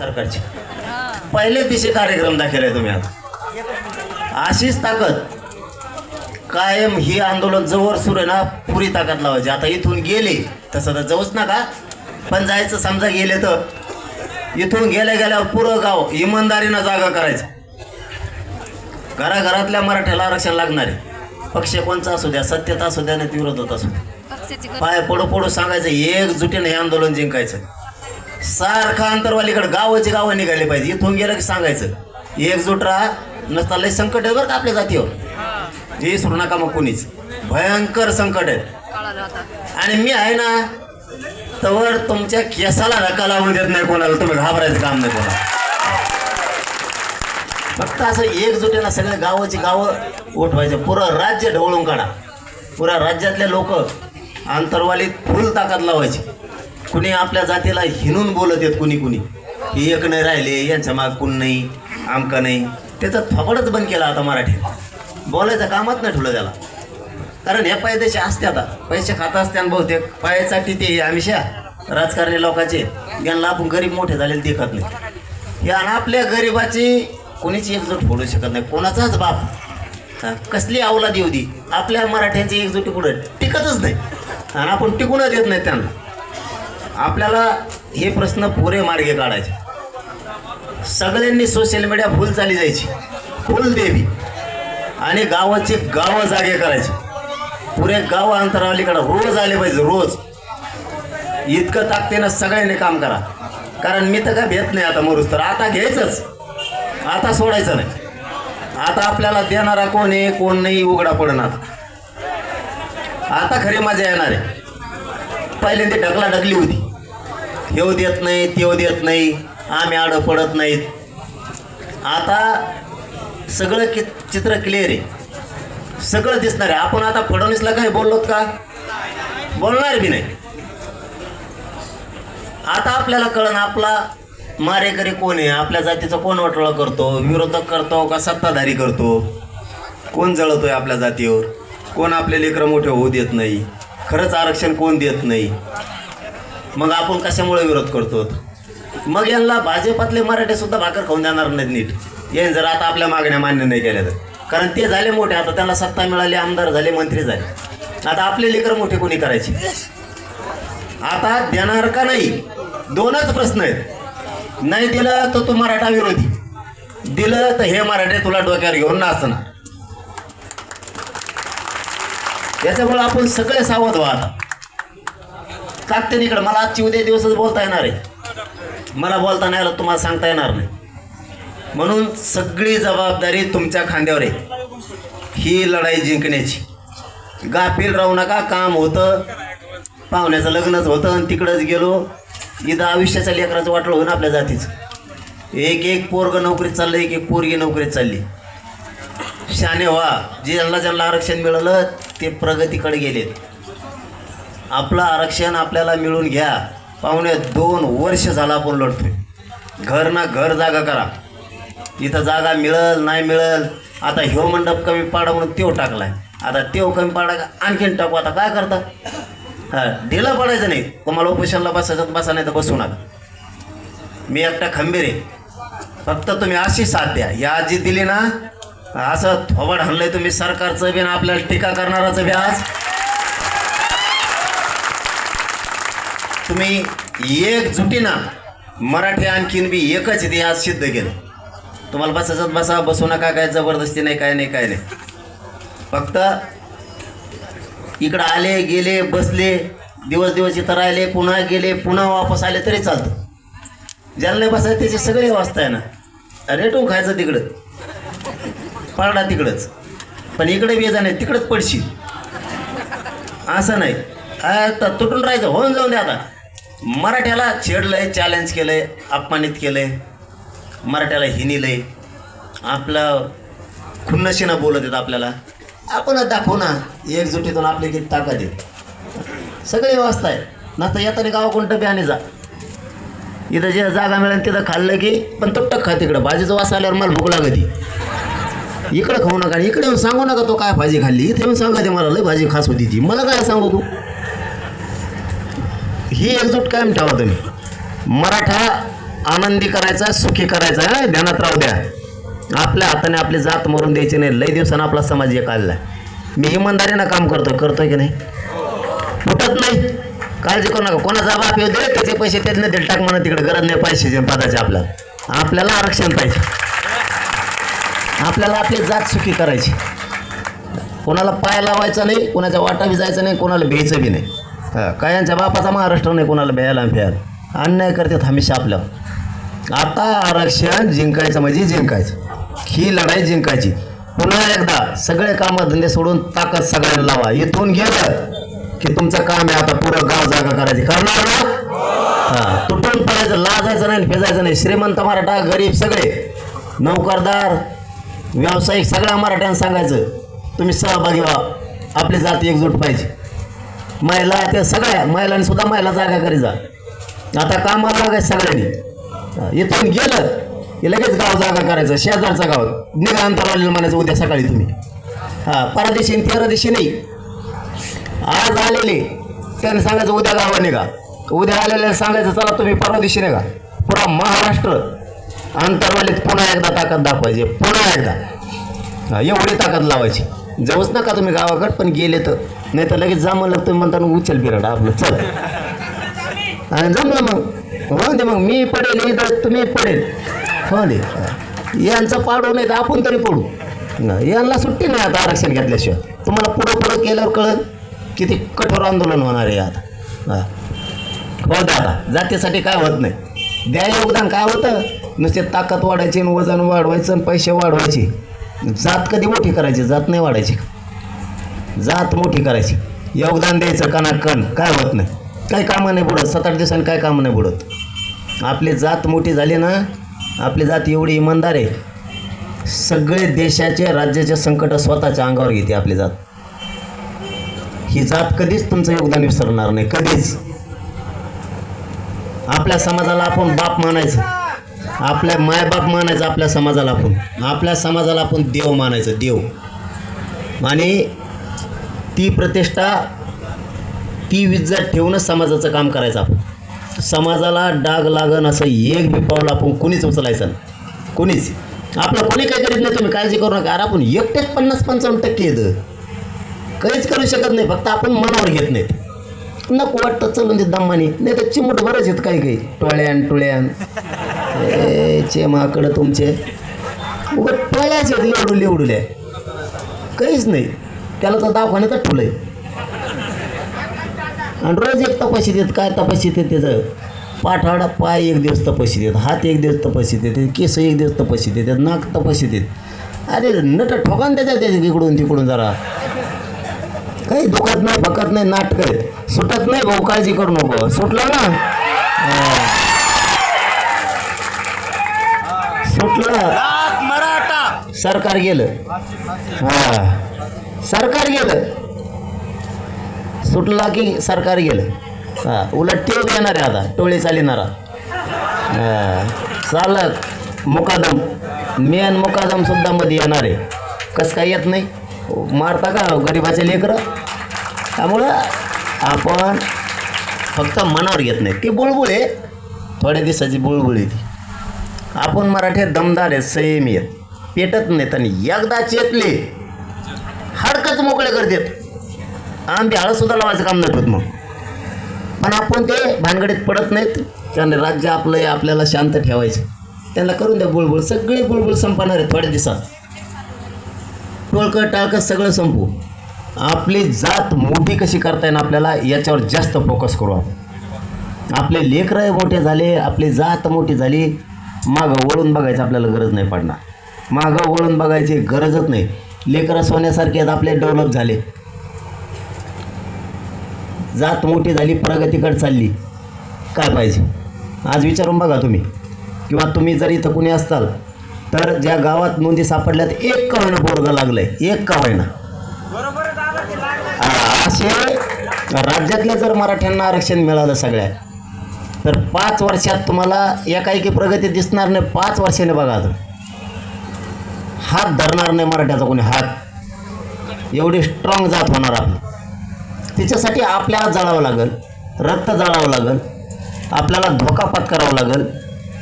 सरकारची. पहिले दिवशी कार्यक्रम दाखवले तुम्ही आता. अशीच ताकद. कायम ही आंदोलन जवळ सुरू आहे ना पुरी ताकद लावायची. आता इथून गेले तसं तर जाऊच नका. पण जायचं समजा गेले तर. इथून गेल्या गेल्यावर पुरं गाव इमानदारीनं जागा करायचं. घराघरातल्या मराठ्याला आरक्षण लागणार आहे. पक्ष कोणचा असू द्या सत्यता असू द्या नाही विरोधात असू द्या. पाय पडू पडू सांगायचं एकजुटीनं हे आंदोलन जिंकायचं. सारखा अंतरवालीकडे गावाची गावं निघाले पाहिजे. इथून गेलं की सांगायचं. एकजूट राहा नसता लय संकट आहे बरं का आपल्या जातीवर. हे सोडू नका मग कोणीच. भयंकर संकट आहे. आणि मी आहे ना तर तुमच्या केसाला धक्का लावून देत नाही कोणाला. तुम्ही घाबरायचं काम नाही कोणाला. फक्त असं एकजुटीनं सगळे गावाची गावं उठवायचे. पुरं राज्य ढवळून काढा. पुऱ्या राज्यातले लोक आंतरवालीत फुल ताकद लावायची. कुणी आपल्या जातीला हिनून बोलत आहेत कुणी कुणी. ही एक नाही राहिले यांच्या माग कुण नाही आमका नाही. त्याचा थोपडच बंद केला आता मराठीत. बोलायचं कामच नाही ठेवलं त्याला. कारण ह्या पायदेशी असते आता. पैसे खात असते आणि बहुतेक. पायासाठी ते आमिषा. राजकारणी लोकांचे. यांना आपण गरीब मोठे झालेले देखत नाही. या आणि आपल्या गरिबाची कोणीच एकजूट फोडू शकत नाही. कोणाचाच बाप. कसली अवला देऊ दी आपल्या मराठ्यांची एकजुटी पुढे टिकतच नाही. आणि आपण टिकूनच देत नाही त्यांना. आपल्याला हे प्रश्न पुरे मार्गे काढायचे. सगळ्यांनी सोशल मीडिया फुल चाली जायची. फुल देवी. आणि गावाचे गावं जागे करायचे. पुरे गाव अंतरावलीकडे रोज आले पाहिजे रोज. इतकं ताकदीनं सगळ्यांनी काम करा. कारण मी तर काय भेट नाही आता मरुस तर. आता घ्यायचंच. आता सोडायचं नाही. आता आपल्याला देणारा कोण आहे कोण नाही उघडा पडणार. आता खरी मजा येणार आहे. पहिल्यांदा ढकला ढकली होती. हेव देत नाही तेव देत नाही आम्ही आडं पडत नाहीत. आता सगळं कि चित्र क्लिअर आहे. सगळं दिसणार आहे. आपण आता फडणवीसला काय बोललोत का? बोलणार बी नाही. आता आपल्याला कळण आपला मारेकरी कोण आहे? आपल्या जातीचा कोण वाटोळा करतो? विरोधक करतो का सत्ताधारी करतो? कोण जळतोय आपल्या जातीवर? कोण आपले लेकरं मोठे होऊ देत नाही? खरंच आरक्षण कोण देत नाही? मग आपण कशामुळे विरोध करतो? मग यांना भाजपातले मराठे सुद्धा भाकर खाऊन देणार नाहीत नीट. यांनी जर आता आपल्या मागण्या मान्य नाही केल्या तर. कारण ते झाले मोठे आता त्यांना सत्ता मिळाली आमदार झाले मंत्री झाले. आता आपले लेकरं मोठे कोणी करायचे? आता देणार का नाही? दोनच प्रश्न आहेत. नाही दिलं तर तू मराठा विरोधी. दिलं तर हे मराठे तुला डोक्यावर घेऊन नाचणार. याच्यामुळे आपण सगळे सावध व्हा कागते इकडं मला आजची उद्या दिवसच बोलता येणार आहे. मला बोलता नाही आलं तुम्हाला सांगता येणार नाही. म्हणून सगळी जबाबदारी तुमच्या खांद्यावर आहे. ही लढाई जिंकण्याची. गाफील राहू नका काम होतं पाहुण्याचं लग्नच होतं आणि तिकडंच गेलो. इथं आयुष्याच्या लेकराचं वाटलं होतं आपल्या जातीचं. एक एक पोरग नोकरीत चाललं एक एक पोरगी नोकरीत चालली. शाने व्हा ज्यांना ज्यांना आरक्षण मिळालं ते प्रगतीकडे गेलेत. आपलं आरक्षण आपल्याला मिळून घ्या. पाहुणे दोन वर्ष झालं आपण लढतोय. घर ना घर जागा करा. इथं जागा मिळल नाही मिळल आता ह्यो मंडप कमी पाडा म्हणून तेव टाकलाय. आता तेव कमी पाडा का आणखीन टाकू. आता काय करता? हा ढिला पडायचं नाही. तुम्हाला उपोषणला बसायचं बसा नाही तर बसू नका. मी एकटा खंबीर आहे. फक्त तुम्ही अशी साथ द्या. या आजी दिली ना असं थोबड हल्लंय तुम्ही सरकारचं बी आपल्याला टीका करणाराचं बी आज. तुम्ही एकजुटीनं मराठी आणखीन बी एकच इतिहास आज सिद्ध केलं. तुम्हाला बसायचं बसा बसू नका काय जबरदस्ती नाही काय नाही काय नाही. फक्त इकडं आले गेले बसले दिवस दिवस इथं राहिले पुन्हा गेले पुन्हा वापस आले तरी चालतं. ज्याला नाही बसायचं त्याचे सगळे वाचता आहे ना. रेटून खायचं तिकडं. पारडा तिकडंच. पण इकडे बी नाही तिकडंच पडशील. असं नाही. आता तुटून राहायचं होऊन जाऊन द्या आता. मराठ्याला छेडलंय चॅलेंज केलंय अपमानित केलंय. मराठ्याला हिनीलंय आपलं खुन्नशीनं बोलत आहेत आपल्याला. आपणच दाखवू ना एकजुटीतून आपली किती ताकद आहे. सगळी व्यवस्था आहे. नसतं येताना गावाकडून डबे आणि जा. इथं जे जागा मिळेल तिथं खाल्लं की पण तुटक खा तिकडं. भाजीचं वास आल्यावर मला भूक लागती. इकडं खाऊ नका इकडे येऊन सांगू नका तो काय भाजी खाल्ली. इथे येऊन सांगा ते मला लय भाजी खास होती ती. मला काय सांगू तू? ही एकजूट कायम ठेवा तुम्ही. मराठा आनंदी करायचा सुखी करायचा आहे ध्यानात राहू द्या. आपल्या हाताने आपली जात मरून द्यायची नाही. लय दिवसानं आपला समाज एक आलेला मी इमानदारीनं काम करतो करतोय की नाही? उठत नाही. काळजी करू नका. कोणाचा बाप येऊ दे त्याचे पैसे त्यातनं दिल टाक म्हणा तिकडे गरज नाही पैशाचे पदाचे आपल्याला. आपल्याला आरक्षण पाहिजे. आपल्याला आपली जात सुखी करायची. कोणाला पाय लावायचा नाही कोणाच्या वाटा बी जायचं नाही कोणाला भ्यायचं बी नाही. कायांच्या बापाचा महाराष्ट्र नाही कोणाला भ्यायला आणि अन्याय करतात हमेशा आपल्या आता आरक्षण जिंकायचं म्हणजे जिंकायचं. ही लढाई जिंकायची. पुन्हा एकदा सगळे कामधंदे सोडून ताकद सगळ्यांना लावा. इथून गेलं की तुमचं काम आहे आता पुरं गाव जागा करायची. करणार ना? हा. तुटून पडायचं लाजायचं नाही फेजायचं नाही. श्रीमंत मराठा गरीब सगळे. नौकरदार व्यावसायिक सगळ्या मराठ्यांना सांगायचं तुम्ही सहभागी व्हा. आपली जाती एकजूट पाहिजे. महिला त्या सगळ्या महिलांनी सुद्धा महिला जागा करी जा. आता कामाला लागायचं सगळ्यांनी. इथून गेलं की लगेच गाव जागा करायचं शेजारचा गाव. निघा अंतरवालीला म्हणायचं उद्या सकाळी तुम्ही. हा परदेशी परदेशी नाही. आज आलेले त्याने सांगायचं उद्या गावा निघा. उद्या आलेल्या सांगायचं चला तुम्ही परदेशी निघा. पुरा महाराष्ट्र अंतरवालीत पुन्हा एकदा ताकद दाखवायची पुन्हा एकदा. एवढी ताकद लावायची. जाऊच नका तुम्ही गावाकडे पण गेले तर. नाही तर लगेच जा लागतो म्हणताना उचल बिराड आपलं. चल. आणि जमलं मग. हो दे मग. मी पडेल इथं तुम्ही पडेल. हो दे. यांचं पाडू नाही तर आपण तरी पडू. ना यांना सुट्टी नाही आता आरक्षण घेतल्याशिवाय. तुम्हाला पुढं पुढं केल्यावर कळत किती कठोर आंदोलन होणार आहे आता. हा. हो दादा जातीसाठी काय होत नाही. द्या योगदान काय होतं? नुसते ताकद वाढायची आणि वजन वाढवायचं आणि पैसे वाढवायचे. जात कधी मोठी करायची? जात नाही वाढायची. जात मोठी करायची. योगदान द्यायचं कणाकण काय होत नाही. काही कामं नाही बुडत. सात आठ दिवसांनी काय कामं नाही बुडत. आपली जात मोठी झाली ना आपली जात एवढी इमानदार आहे. सगळे देशाचे राज्याचे संकट स्वतःच्या अंगावर घेते आपली जात. ही जात कधीच तुमचं योगदान विसरणार नाही. कधीच. आपल्या समाजाला आपण बाप मानायचं. आपल्या मायबाप मानायचं आपल्या समाजाला आपण. आपल्या समाजाला आपण देव मानायचं देव. आणि ती प्रतिष्ठा ती विज्जा ठेवूनच समाजाचं काम करायचं आपण. समाजाला डाग लागन असं एक बी पाऊल आपण कुणीच उचलायचं कुणीच. आपलं कोणी काय करीत नाही तुम्ही काळजी करू नका. अरे आपण एकटेच पन्नास पंचावन्न टक्के येतं काहीच करू शकत नाही फक्त आपण मनावर घेत नाहीत. नको वाटतं चलून देत दम्मानी नाही तर चिमट बरंच आहेत काही काही. टोळ्यान टोळ्यान. ए चे माकडं तुमचे. उगं टोळ्याच आहेत एवढू लिवडूल्या. काहीच नाही. त्याला तर दवाखान्यातच ठुलंय आणि रोज एक तपाशी देत काय तपाशी देत त्याचं? पाठाडा पाय एक दिवस तपाशी देत हात एक दिवस तपाशी देते केस एक दिवस तपाशी देतात नाक तपाशी देत. अरे नट ठोकान त्याच्या त्याच्या इकडून तिकडून जरा. काही दुखत नाही फकत नाही नाटक आहेत सुटत नाही भाऊ काळजी करू नको. सुटलं ना. सुटलं. मराठा. सरकार गेलं. हा. सरकार गेलं. सुटला की सरकार गेलं. हा उलट टिळक येणार आहे आता टोळी चालिणारा. हा चालक मुकादम मेन मुकादम सुद्धा मध्ये येणार आहे. कसं काय येत नाही? मारता का गरिबाचे लेकरं? त्यामुळं आपण फक्त मनावर घेत नाही. ती बुळबुळ आहे. थोड्या दिवसाची बुळबुळ आहे ती. आपण मराठीत दमदार आहेत संयमी आहेत पेटत नाहीत आणि एकदा चेतले हडकच मोकळे करतात. आम्ही हळदसुद्धा लावायचं काम नाही होत मग. पण आपण ते भानगडीत पडत नाहीत. कारण राज्य आपलं आपल्याला शांत ठेवायचं. त्यांना करून द्या बुळबुळ. सगळे बुळबुळ संपणार आहे थोड्या दिवसात. टोळकं टाळकं सगळं संपू. आपली जात मोठी कशी करता येईल आपल्याला याच्यावर जास्त फोकस करू आपण. आपले लेकरं मोठे झाले आपली जात मोठी झाली मागं वळून बघायचं आपल्याला गरज नाही पडणार. मागं वळून बघायची गरजच नाही. लेकरं सोन्यासारखे आहेत आपले डेव्हलप झाले. जात मोठी झाली प्रगतीकडे चालली. काय पाहिजे? आज विचारून बघा तुम्ही. किंवा तुम्ही जर इथं कुणी असताल तर ज्या गावात नोंदी सापडल्यात एक का होईना लागलं लागलंय. एक का होईना असे राज्यातल्या जर मराठ्यांना आरक्षण मिळालं सगळ्या तर पाच वर्षात तुम्हाला एकाएकी प्रगती दिसणार नाही. पाच वर्षाने बघा आता. हात धरणार नाही मराठ्याचा कोणी हात. एवढी स्ट्रॉंग जात होणार आपली तिच्यासाठी आपल्याला जाळावं लागेल रक्त जाळावं लागेल आपल्याला धोका पत्करावा लागेल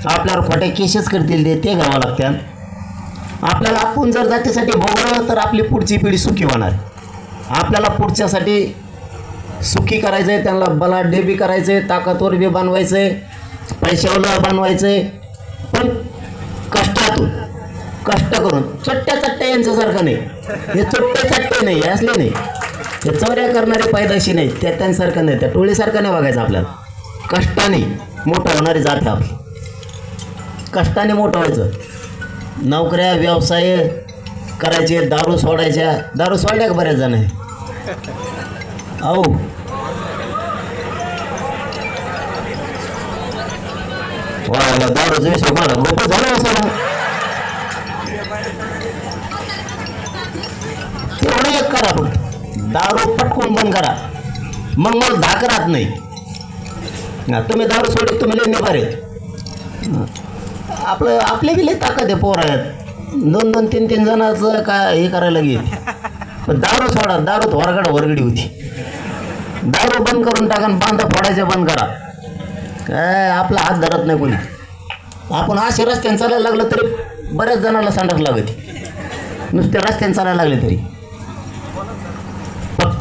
आपल्यावर खोट्या केसेस करतील ते ते घ्यावं लागतात. आपल्याला आपण जर जातीसाठी भोगलं तर आपली पुढची पिढी सुखी होणार. आपल्याला पुढच्यासाठी सुखी करायचं आहे त्यांना बलाढ्य बी करायचं आहे ताकदवर बी बनवायचं आहे पैशावर बनवायचं आहे पण कष्टातून कष्ट करून चट्ट्या चट्ट्या यांच्यासारखं नाही. हे चट्टे चट्टे नाही हे असले नाही. हे चौऱ्या करणारे पायदाशी नाही त्या त्यांसारखं नाही त्या टोळीसारखं नाही बघायचं आपल्याला. कष्टाने मोठं होणारी जात आहे आपली. कष्टाने मोठं व्हायचं. नोकऱ्या व्यवसाय करायचे दारू सोडायच्या. दारू सोडल्या का बऱ्याच जण अहो. वा दारू विषय सोडा लोक झालं दारू पटकून बंद करा. मग मला धाक राहत नाही तुम्ही दारू सोडले तुम्ही लई निभार. आहेत आपलं आपले बी लई ताकद आहे पोर. आहेत दोन दोन तीन तीन जणांचं काय हे करायला गेल पण दारू सोडा दारूत वरगड वरगडी होती. दारू बंद करून टाका बांधा फोडायच्या बंद करा. काय आपला हात धरत नाही कोणी. आपण असे रस्त्याने चालायला लागलं तरी बऱ्याच जणांना सांडक लागते. नुसते रस्त्याने चालायला लागले तरी.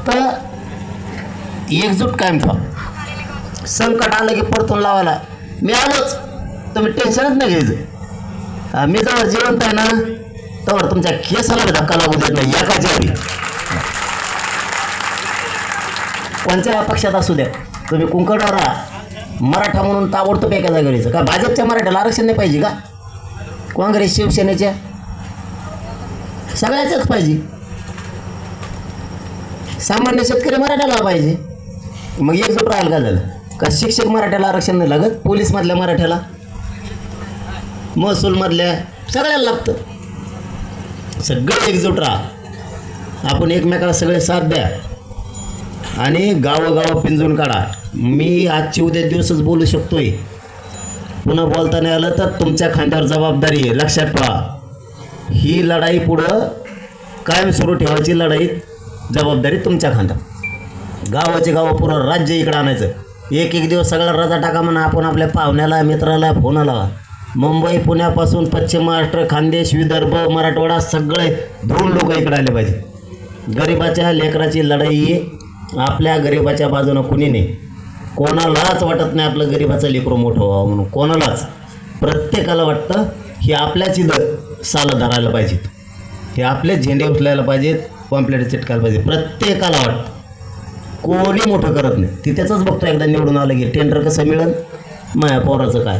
फक्त एकजूट कायम ठेवा. संकट आलं की परतून लावायला. मी आलोच. तुम्ही टेन्शनच नाही घ्यायचं. मी जवळ जिवंत आहे ना तेव्हा तुमच्या केसाला धक्का लागू देत नाही. एकाच्या बी कोणत्या पक्षात असू द्या. तुम्ही कुंकडावर राहा मराठा म्हणून ताबडतोब एका जागेचं का भाजपच्या मराठ्याला आरक्षण नाही पाहिजे का? काँग्रेस शिवसेनेच्या? सगळ्याच्याच पाहिजे. सामान्य शेतकरी मराठ्याला पाहिजे. मग एकजूट राहील का झालं? का शिक्षक मराठ्याला आरक्षण नाही लागत? पोलीसमधल्या मराठ्याला? महसूलमधल्या सगळ्याला लागतं. सगळे एकजूट राहा. आपण एकमेकाला सगळे साथ द्या. आणि गावोगावं पिंजून काढा. मी आजची उद्या दिवसच बोलू शकतोय. पुन्हा बोलता नाही आलं तर तुमच्या खांद्यावर जबाबदारी आहे. लक्षात ठेवा. ही लढाई पुढं कायम सुरू ठेवायची लढाई. जबाबदारी तुमच्या खांद्यावर. गावाचे गावं पुरं राज्य इकडं आणायचं. एक एक दिवस सगळा रजा टाका म्हणा आपण आपल्या पाहुण्याला मित्राला फोन लावा मुंबई पुण्यापासून पश्चिम महाराष्ट्र खानदेश विदर्भ मराठवाडा सगळे दोन लोक इकडे आले पाहिजे. गरिबाच्या लेकराची लढाई आपल्या गरिबाच्या बाजूनं कुणी नाही. कोणालाच वाटत नाही आपलं गरिबाचं लेकरू मोठं व्हावं म्हणून. कोणालाच. प्रत्येकाला वाटतं हे आपल्याच इथं सालं धरायला पाहिजेत. हे आपले झेंडे उचलायला पाहिजेत. पॉम्पलेट चिटकायला पाहिजे. प्रत्येकाला वाटतं. कोणी मोठं करत नाही. ती त्याचंच बघतो. एकदा निवडून आलं की टेंडर कसं मिळेल? माया पोराचं काय?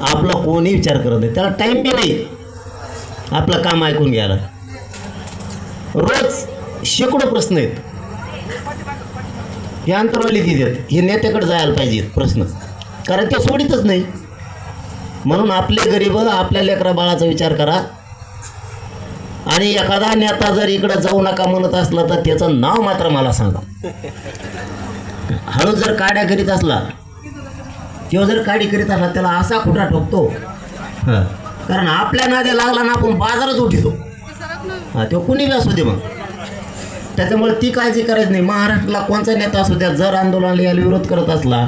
आपला कोणी विचार करत नाही. त्याला टाईम बी नाही. आपलं काम ऐकून घ्यायला. रोज शेकडो प्रश्न आहेत. हे अंतरवाली देतात हे नेत्याकडे जायला पाहिजेत प्रश्न. कारण ते सोडितच नाही. म्हणून आपले गरीब आपल्या लेकरा बाळाचा विचार करा. आणि एखादा नेता जर इकडं जाऊ नका म्हणत असला तर त्याचं नाव मात्र मला सांगा. हळू जर काड्या करीत असला किंवा जर काडी करीत असला त्याला असा खुटा ठोकतो? हं. कारण आपल्या नाद्या लागला ना आपण बाजारच उठितो. हा तो कुणी बी असू दे मग. त्याच्यामुळे ती काळजी करायची नाही. महाराष्ट्राला कोणचा नेता असू द्या जर आंदोलनाला याला विरोध करत असला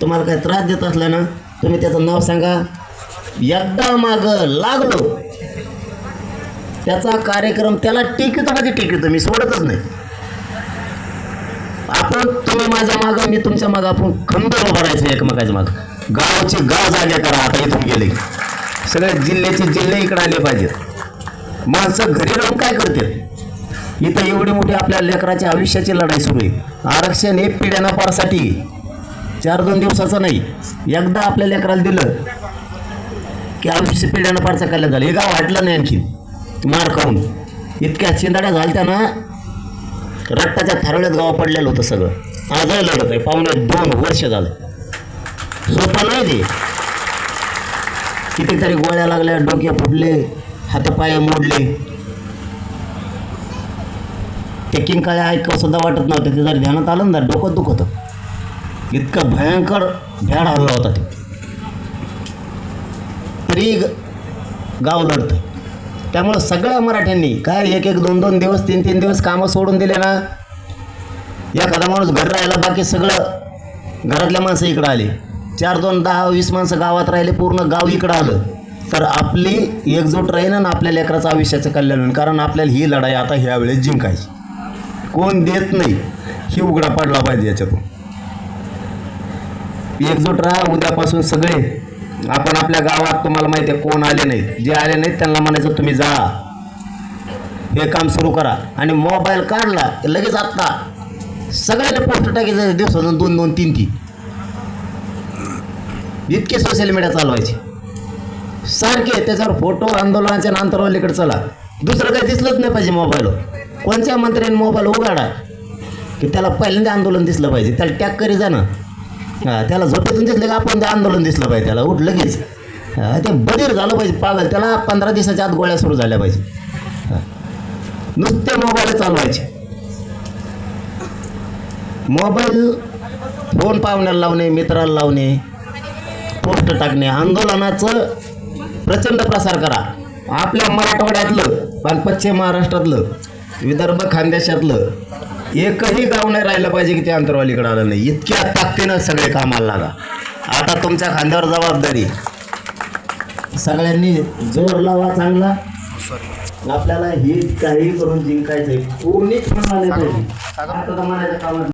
तुम्हाला काही त्रास देत असला ना तुम्ही त्याचं नाव सांगा. एकदा माग लागलो. त्याचा कार्यक्रम त्याला टिकतो म्हणजे टिकतो मी सोडतच नाही. आपण तुम्ही माझ्या मागं मी तुमच्या मागं आपण खंबीर उभं राहायचं एकमेकाच्या मागं. गावाची गाव जागे करा आता इथून गेले. सगळे जिल्ह्याचे जिल्हे इकडे आले पाहिजेत. माणसं घरी राहून काय करते इथं एवढी मोठी आपल्या लेकराच्या आयुष्याची लढाई सुरू आहे. आरक्षण हे पिढ्यानापारसाठी चार दोन दिवसाचं नाही. एकदा आपल्या लेकराला दिलं की आयुष्य पिढ्यानापारचं कल्याण झालं हे गाव वाटलं नाही आणखी मार खाऊन. इतक्या चिंदाड्या झालत्या ना रक्ताच्या थारोळ्यात गाव पडलेलं होतं सगळं. आजही लढत आहे. पाहुणे दोन वर्ष झालं. सोपं नाही ते कितीतरी गोळ्या लागल्या डोके फुटले हातपाय मोडले. ते किंकाळ्या ऐकव सुद्धा वाटत नव्हतं. ते जर ध्यानात आलं ना डोकं दुखत. इतकं भयंकर भ्याड हल्ला होता ते. तरी ग- गाव लढतं. त्यामुळं सगळ्या मराठ्यांनी काय एक एक दोन दोन दिवस तीन तीन दिवस कामं सोडून दिले ना एखादा माणूस घर राहिला बाकी सगळं घरातल्या माणसं इकडं आली. चार दोन दहा वीस माणसं गावात राहिले पूर्ण गाव इकडं आलं. तर आपली एकजूट राहीन आणि आपल्या लेकराचं आयुष्याचं कल्याण होईल कारण आपल्याला ही लढाई आता ह्या वेळेस जिंकायची. कोण देत नाही ही उघडा पडला पाहिजे याच्यातून. एकजूट राहा उद्यापासून सगळे आपण आपल्या गावात तुम्हाला माहिती आहे कोण आले नाहीत. जे आले नाहीत त्यांना म्हणायचं तुम्ही जा. हे काम सुरू करा. आणि मोबाईल काढला लगेच आत्ता सगळ्याला पोस्ट टाकायचं दिवसातून दोन दोन तीन तीन. इतके सोशल मीडिया चालवायचे. सारखे त्याच्यावर फोटो आंदोलनाच्या नंतरवालीकडे चला. दुसरं काही दिसलंच नाही पाहिजे मोबाईलवर कोणत्या मंत्र्याने मोबाईल उघाडा? की त्याला पहिल्यांदा आंदोलन दिसलं पाहिजे. त्याला टॅग करी जाणं त्याला झोपेतून दिसलं का? आपण ते आंदोलन दिसलं पाहिजे त्याला उठ लगेच. ते बधीर झालं पाहिजे पागल. त्याला पंधरा दिवसाच्या आत गोळ्या सुरू झाल्या पाहिजे. नुसते मोबाईल चालवायचे. मोबाईल फोन पाहुण्याला लावणे मित्राला लावणे पोस्ट टाकणे आंदोलनाचं प्रचंड प्रसार करा. आपल्या मराठवाड्यातलं आणि पश्चिम महाराष्ट्रातलं विदर्भ खानदेशातलं एकही गाव नाही राहिलं पाहिजे की ते अंतरवालीकडे आलं नाही. इतक्या ताकदीनं सगळे कामाला लागा. आता तुमच्या खांद्यावर जबाबदारी. सगळ्यांनी जोर लावा चांगला. आपल्याला हे काही करून जिंकायचंय. कोणीच म्हणाले पाहिजे. आता म्हणायचं काम